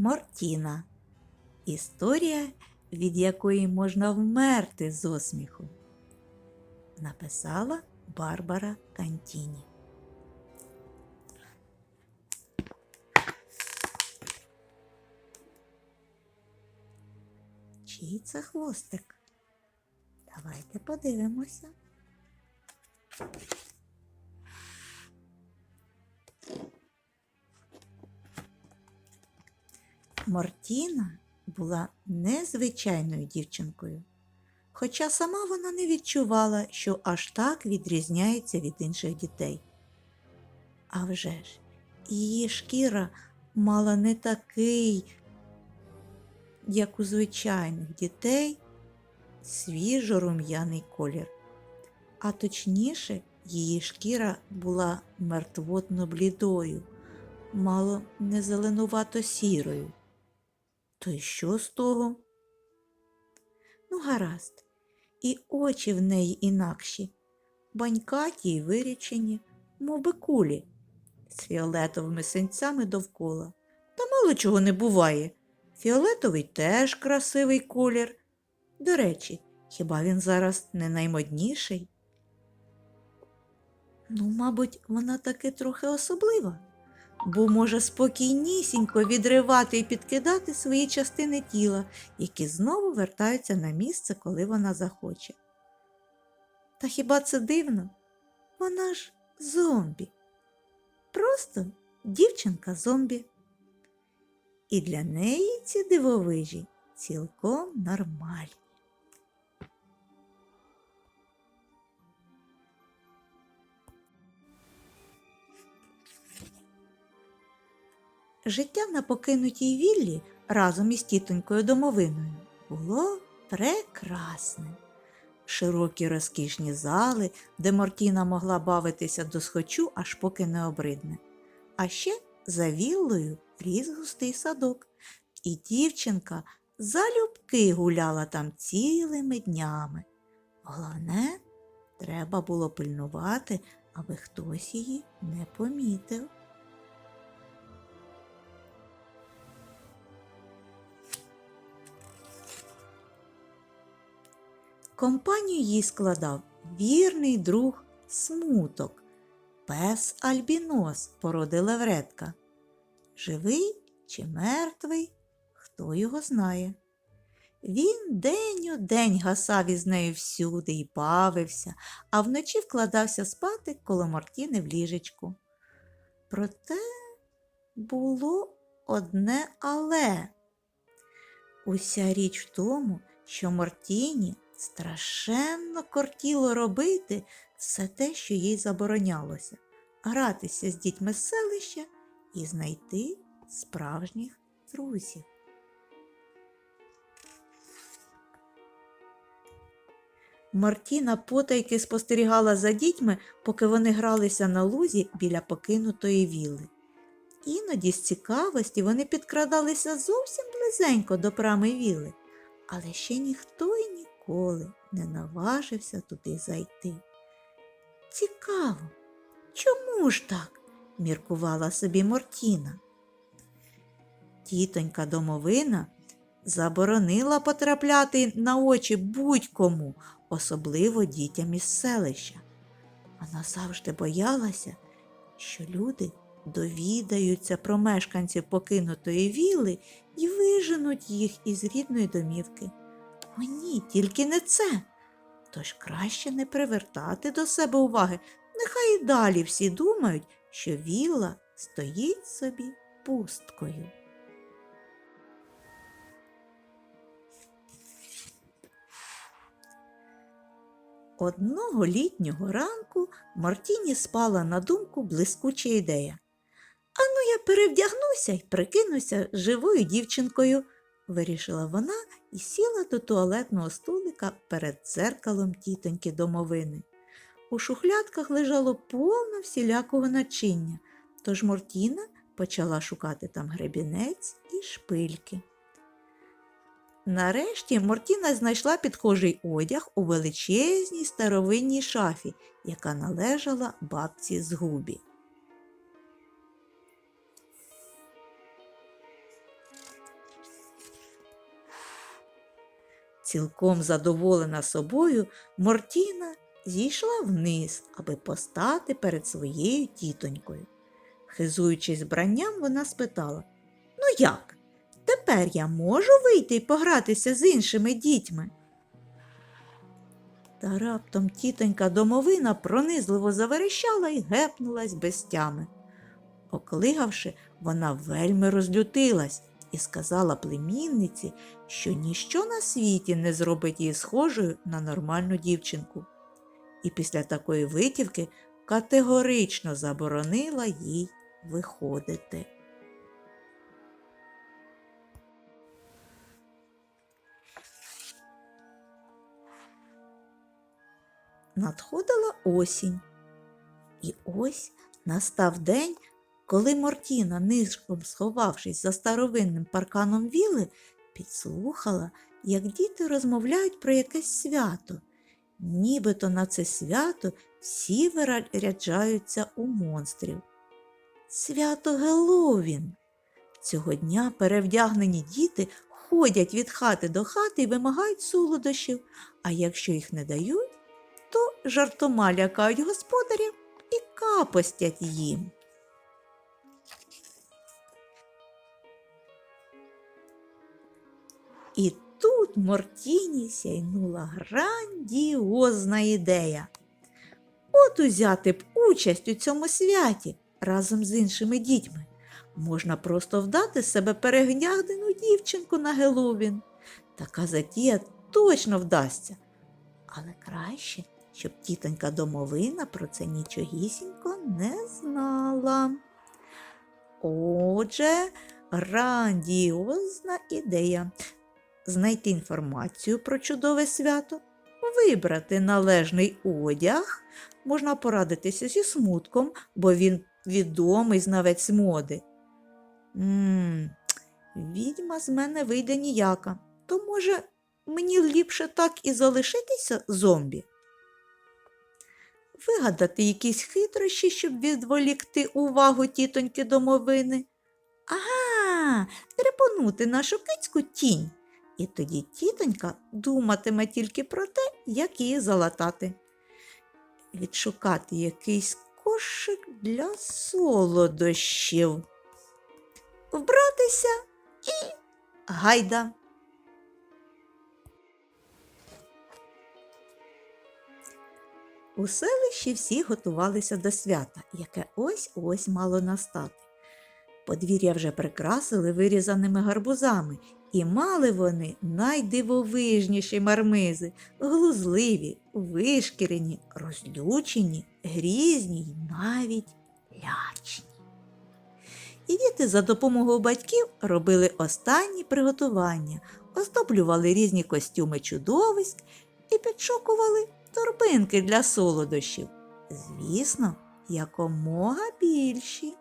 Мортіна. Історія, від якої можна вмерти з осміху. Написала Барбара Кантіні. Чий це хвостик? Давайте подивимося. Мортіна була незвичайною дівчинкою, хоча сама вона не відчувала, що аж так відрізняється від інших дітей. А вже ж, її шкіра мала не такий, як у звичайних дітей, свіжо-рум'яний колір. А точніше, її шкіра була мертвотно блідою, мало не зеленувато сірою. То й що з того? Ну, гаразд, і очі в неї інакші, банькаті й вирічені, би кулі, з фіолетовими синцями довкола. Та мало чого не буває. Фіолетовий теж красивий колір. До речі, хіба він зараз не наймодніший? Ну, мабуть, вона таки трохи особлива, бо може спокійнісінько відривати і підкидати свої частини тіла, які знову вертаються на місце, коли вона захоче. Та хіба це дивно? Вона ж зомбі. Просто дівчинка зомбі. І для неї ці дивовижі цілком нормальні. Життя на покинутій віллі разом із тітонькою домовиною було прекрасним. Широкі розкішні зали, де Мортіна могла бавитися до схочу, аж поки не обридне. А ще за віллою ріс густий садок, і дівчинка залюбки гуляла там цілими днями. Головне, треба було пильнувати, аби хтось її не помітив. Компанію їй складав вірний друг смуток, пес Альбінос породи левретка. Живий чи мертвий, хто його знає. Він день у день гасав із нею всюди і бавився, а вночі вкладався спати коло Мартіни в ліжечку. Проте було одне але. Уся річ в тому, що Мартіні страшенно кортіло робити все те, що їй заборонялося, гратися з дітьми селища і знайти справжніх друзів. Мартіна потайки спостерігала за дітьми, поки вони гралися на лузі біля покинутої вілли. Іноді з цікавості вони підкрадалися зовсім близенько до брами вілли, але ще ніхто ніколи не наважився туди зайти. Цікаво, чому ж так? міркувала собі Мортіна. Тітонька домовина заборонила потрапляти на очі будь-кому, особливо дітям із селища. Вона завжди боялася, що люди довідаються про мешканців покинутої віли і виженуть їх із рідної домівки. О, ні, тільки не це. Тож краще не привертати до себе уваги. Нехай і далі всі думають, що вілла стоїть собі пусткою. Одного літнього ранку Мартіні спала на думку блискуча ідея. Ану, я перевдягнуся й прикинуся живою дівчинкою, вирішила вона і сіла до туалетного столика перед дзеркалом тітоньки домовини. У шухлядках лежало повно всілякого начиння, тож Мортіна почала шукати там гребінець і шпильки. Нарешті Мортіна знайшла підхожий одяг у величезній старовинній шафі, яка належала бабці з Цілком задоволена собою, Мортіна зійшла вниз, аби постати перед своєю тітонькою. Хизуючись бранням, вона спитала Ну як? Тепер я можу вийти і погратися з іншими дітьми? Та раптом тітонька домовина пронизливо заверещала і гепнулась без тями. Оклигавши, вона вельми розлютилась і сказала племінниці, що ніщо на світі не зробить її схожою на нормальну дівчинку. І після такої витівки категорично заборонила їй виходити. Надходила осінь. І ось настав день, коли Мортіна, нишком сховавшись за старовинним парканом віли, підслухала, як діти розмовляють про якесь свято. Нібито на це свято всі виряджаються у монстрів. Свято Геловін. Цього дня перевдягнені діти ходять від хати до хати і вимагають солодощів, а якщо їх не дають, то жартома лякають господарів і капостять їм. І тут Мортіні сяйнула грандіозна ідея. От узяти б участь у цьому святі разом з іншими дітьми. Можна просто вдати себе перегнягдену дівчинку на Геловін. Така затія точно вдасться. Але краще, щоб тітонька домовина про це нічогісінько не знала. Отже, грандіозна ідея знайти інформацію про чудове свято, вибрати належний одяг, можна порадитися зі смутком, бо він відомий знавець моди. Мм, відьма з мене вийде ніяка, то, може, мені ліпше так і залишитися зомбі? Вигадати якісь хитрощі, щоб відволікти увагу тітоньки домовини. Ага, трепонути нашу кицьку тінь. І тоді тітонька думатиме тільки про те, як її залатати. Відшукати якийсь кошик для солодощів. Вбратися і гайда. У селищі всі готувалися до свята, яке ось ось мало настати. Подвір'я вже прикрасили вирізаними гарбузами, і мали вони найдивовижніші мармизи, глузливі, вишкірені, розлючені, грізні й навіть лячні. І діти за допомогою батьків робили останні приготування, оздоблювали різні костюми чудовиськ і підшукували торбинки для солодощів. Звісно, якомога більші.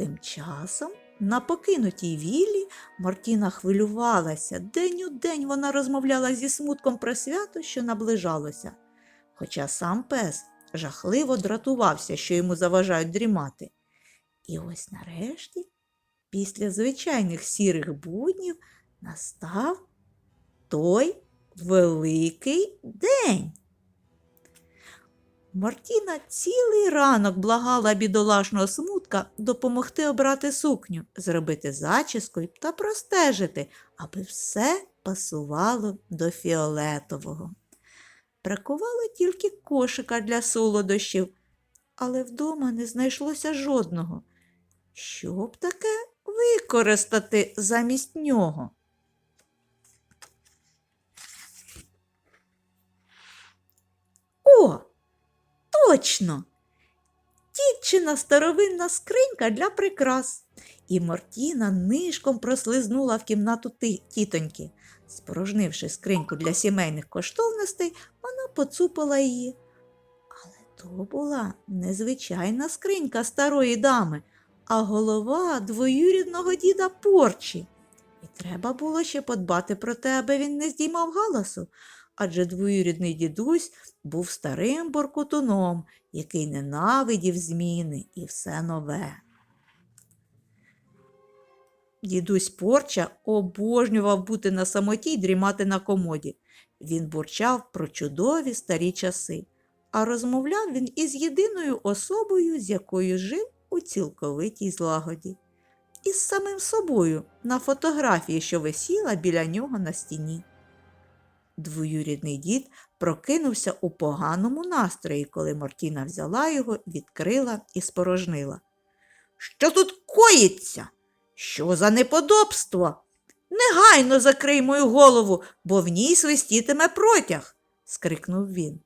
Тим часом на покинутій віллі Мартіна хвилювалася. День у день вона розмовляла зі смутком про свято, що наближалося. Хоча сам пес жахливо дратувався, що йому заважають дрімати. І ось нарешті, після звичайних сірих буднів, настав той великий день. Мартіна цілий ранок благала бідолашного смутка допомогти обрати сукню, зробити зачіску та простежити, аби все пасувало до фіолетового. Бракувало тільки кошика для солодощів, але вдома не знайшлося жодного. Що б таке використати замість нього? Точно! Тітчина старовинна скринька для прикрас. І Мортіна нишком прослизнула в кімнату тітоньки. Спорожнивши скриньку для сімейних коштовностей, вона поцупила її. Але то була незвичайна скринька старої дами, а голова двоюрідного діда Порчі. І треба було ще подбати про те, аби він не здіймав галасу, адже двоюрідний дідусь був старим боркутуном, який ненавидів зміни і все нове. Дідусь Порча обожнював бути на самоті й дрімати на комоді. Він бурчав про чудові старі часи, а розмовляв він із єдиною особою, з якою жив у цілковитій злагоді. Із самим собою на фотографії, що висіла біля нього на стіні. Двоюрідний дід прокинувся у поганому настрої, коли Мартіна взяла його, відкрила і спорожнила. Що тут коїться? Що за неподобство? Негайно закрий мою голову, бо в ній свистітиме протяг, скрикнув він.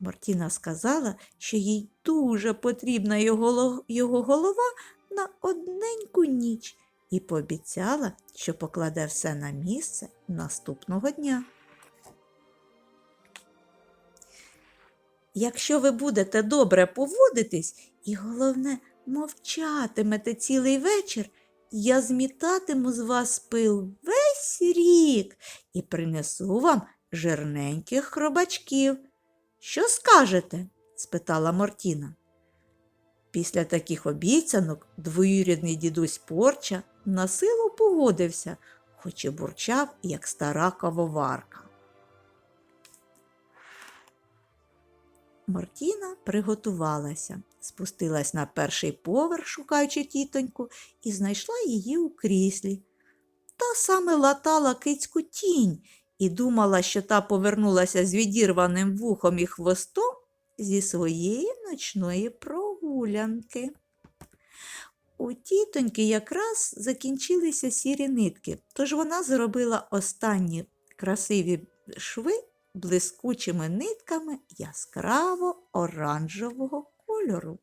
Мартіна сказала, що їй дуже потрібна його, його голова на одненьку ніч і пообіцяла, що покладе все на місце наступного дня. Якщо ви будете добре поводитись і, головне, мовчатимете цілий вечір, я змітатиму з вас пил весь рік і принесу вам жирненьких хробачків. Що скажете? спитала Мортіна. Після таких обіцянок двоюрідний дідусь Порча на силу погодився, хоч і бурчав, як стара кавоварка. Мартіна приготувалася, спустилась на перший поверх, шукаючи тітоньку, і знайшла її у кріслі. Та саме латала кицьку тінь і думала, що та повернулася з відірваним вухом і хвостом зі своєї ночної прогулянки. У тітоньки якраз закінчилися сірі нитки, тож вона зробила останні красиві шви блискучими нитками яскраво оранжевого кольору.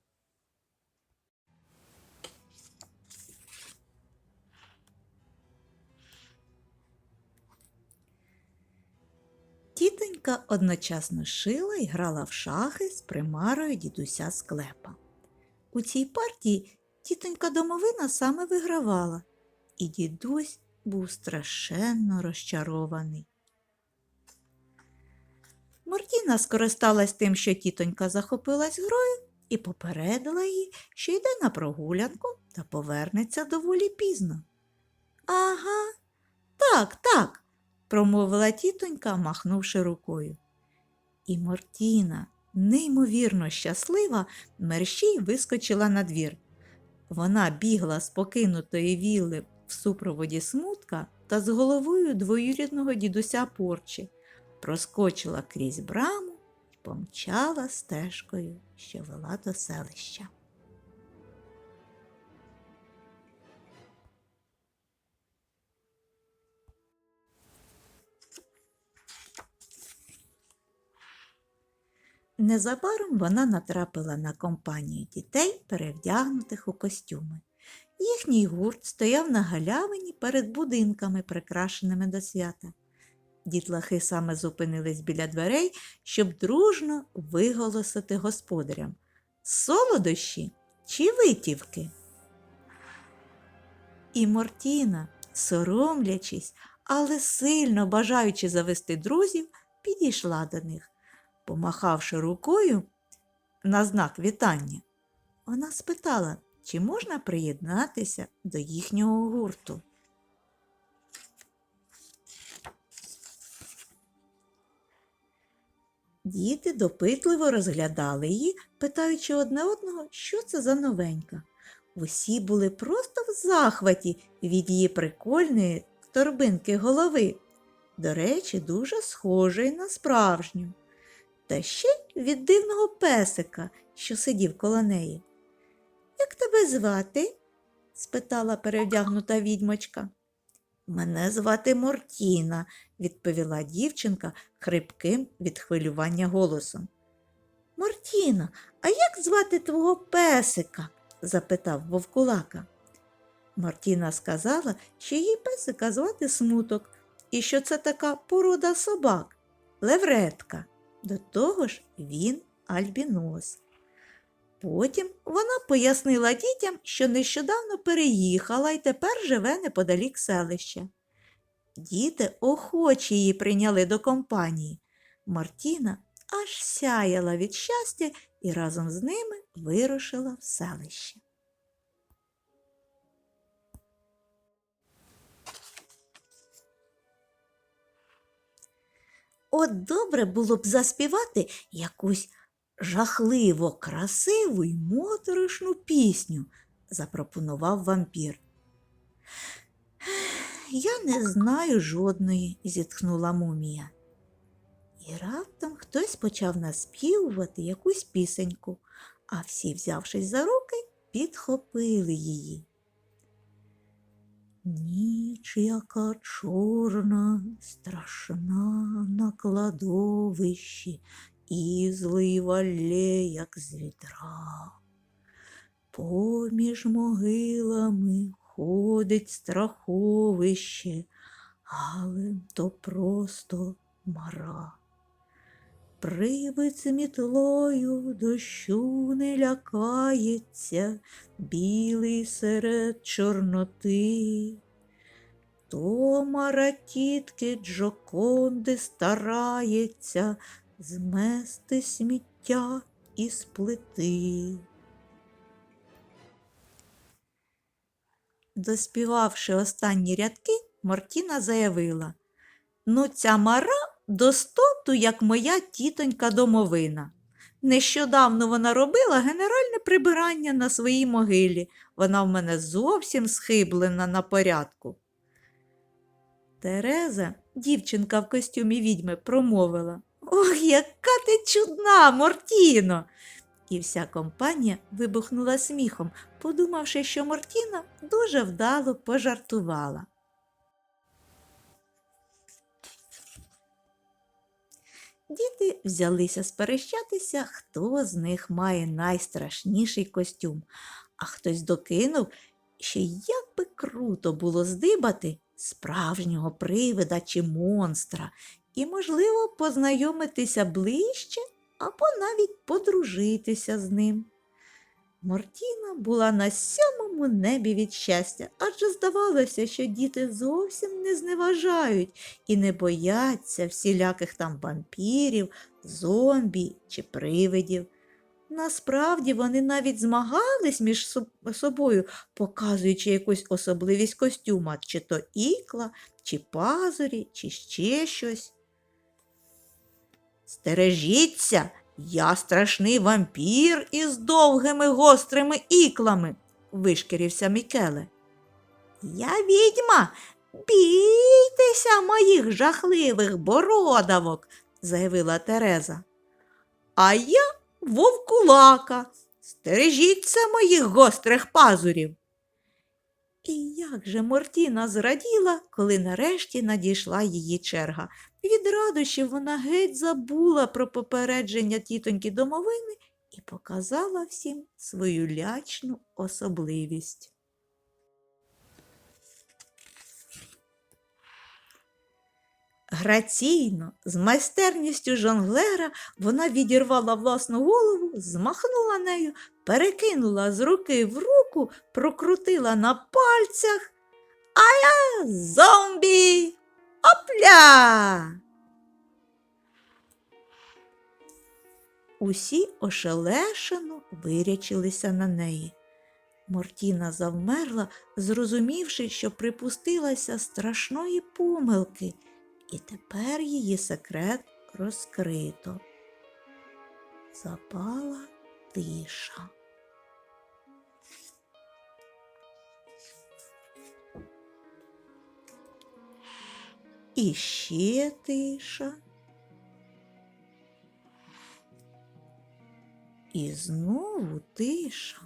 Тітонька одночасно шила і грала в шахи з примарою дідуся склепа. У цій партії тітонька домовина саме вигравала, і дідусь був страшенно розчарований. Мартіна скористалась тим, що тітонька захопилась грою, і попередила її, що йде на прогулянку та повернеться доволі пізно. Ага, так, так, промовила тітонька, махнувши рукою. І Мартіна, неймовірно щаслива, мерщій вискочила на двір. Вона бігла з покинутої вілли в супроводі смутка та з головою двоюрідного дідуся Порчі, проскочила крізь браму і помчала стежкою, що вела до селища. Незабаром вона натрапила на компанію дітей, перевдягнутих у костюми. Їхній гурт стояв на галявині перед будинками, прикрашеними до свята. Дітлахи саме зупинились біля дверей, щоб дружно виголосити господарям солодощі чи витівки. І Мортіна, соромлячись, але сильно бажаючи завести друзів, підійшла до них. Помахавши рукою на знак вітання, вона спитала, чи можна приєднатися до їхнього гурту. Діти допитливо розглядали її, питаючи одне одного, що це за новенька. Усі були просто в захваті від її прикольної торбинки голови. До речі, дуже схожої на справжню. Та ще від дивного песика, що сидів коло неї. Як тебе звати? спитала перевдягнута відьмочка. Мене звати Мортіна, відповіла дівчинка хрипким від хвилювання голосом. Мортіна, а як звати твого песика? запитав вовкулака. Мартіна сказала, що її песика звати смуток і що це така порода собак, левретка. До того ж він альбінос. Потім вона пояснила дітям, що нещодавно переїхала і тепер живе неподалік селища. Діти охоче її прийняли до компанії. Мартіна аж сяяла від щастя і разом з ними вирушила в селище. От добре було б заспівати якусь жахливо красиву й моторошну пісню, запропонував вампір. Я не знаю жодної, зітхнула мумія. І раптом хтось почав наспівувати якусь пісеньку, а всі, взявшись за руки, підхопили її. Ніч, яка чорна, страшна на кладовищі, і злива як з відра. Поміж могилами ходить страховище, але то просто мара. Привид з мітлою дощу не лякається, білий серед чорноти. То мара тітки Джоконди старається змести сміття із плити. Доспівавши останні рядки, Мартіна заявила Ну, ця мара до як моя тітонька домовина. Нещодавно вона робила генеральне прибирання на своїй могилі. Вона в мене зовсім схиблена на порядку. Тереза, дівчинка в костюмі відьми, промовила Ох, яка ти чудна, Мортіно! І вся компанія вибухнула сміхом, подумавши, що Мортіна дуже вдало пожартувала. Діти взялися сперещатися, хто з них має найстрашніший костюм, а хтось докинув, що як би круто було здибати справжнього привида чи монстра, і, можливо, познайомитися ближче або навіть подружитися з ним. Мортіна була на сьомому небі від щастя, адже здавалося, що діти зовсім не зневажають і не бояться всіляких там вампірів, зомбі чи привидів. Насправді вони навіть змагались між собою, показуючи якусь особливість костюма, чи то ікла, чи пазурі, чи ще щось. Стережіться, я страшний вампір із довгими гострими іклами, вишкірився Мікеле. Я відьма, бійтеся моїх жахливих бородавок, заявила Тереза. А я вовкулака, стережіться моїх гострих пазурів. І як же Мортіна зраділа, коли нарешті надійшла її черга. Від радощів вона геть забула про попередження тітоньки домовини і показала всім свою лячну особливість. Граційно, з майстерністю жонглера, вона відірвала власну голову, змахнула нею, перекинула з руки в руку, прокрутила на пальцях. А я зомбі! Опля! Усі ошелешено вирячилися на неї. Мортіна завмерла, зрозумівши, що припустилася страшної помилки, і тепер її секрет розкрито. Запала тиша. І ще тиша. І знову тиша.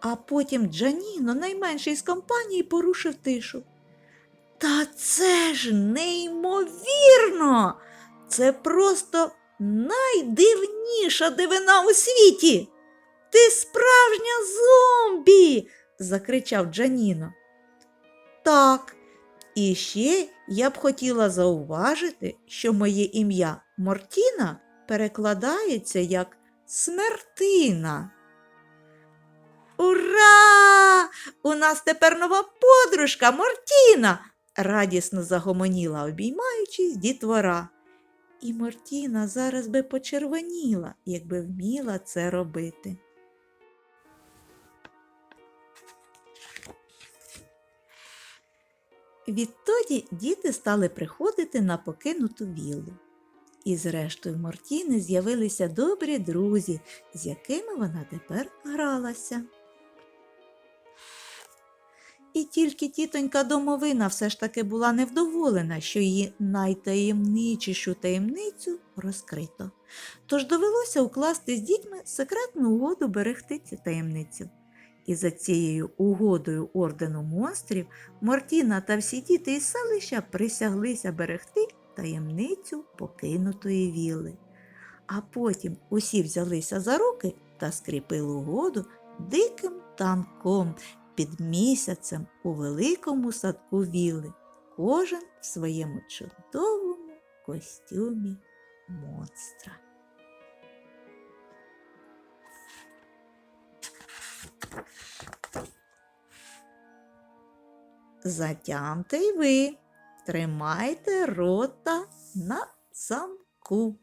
А потім Джаніно, найменший з компанії, порушив тишу. Та це ж неймовірно! Це просто найдивніша дивина у світі. Ти справжня зомбі. закричав Джаніно. Так, і ще я б хотіла зауважити, що моє ім'я Мортіна перекладається як смертина. Ура! У нас тепер нова подружка Мортіна! радісно загомоніла, обіймаючись дітвора. І Мортіна зараз би почервоніла, якби вміла це робити. Відтоді діти стали приходити на покинуту віллу. І зрештою Мортіни з'явилися добрі друзі, з якими вона тепер гралася. І тільки тітонька домовина все ж таки була невдоволена, що її найтаємничішу таємницю розкрито. Тож довелося укласти з дітьми секретну угоду берегти цю таємницю. І за цією угодою ордену монстрів Мортіна та всі діти із селища присяглися берегти таємницю покинутої вілли. А потім усі взялися за руки та скріпили угоду диким танком під місяцем у великому садку вілли, кожен в своєму чудовому костюмі монстра. Затямте й ви, тримайте рота на замку.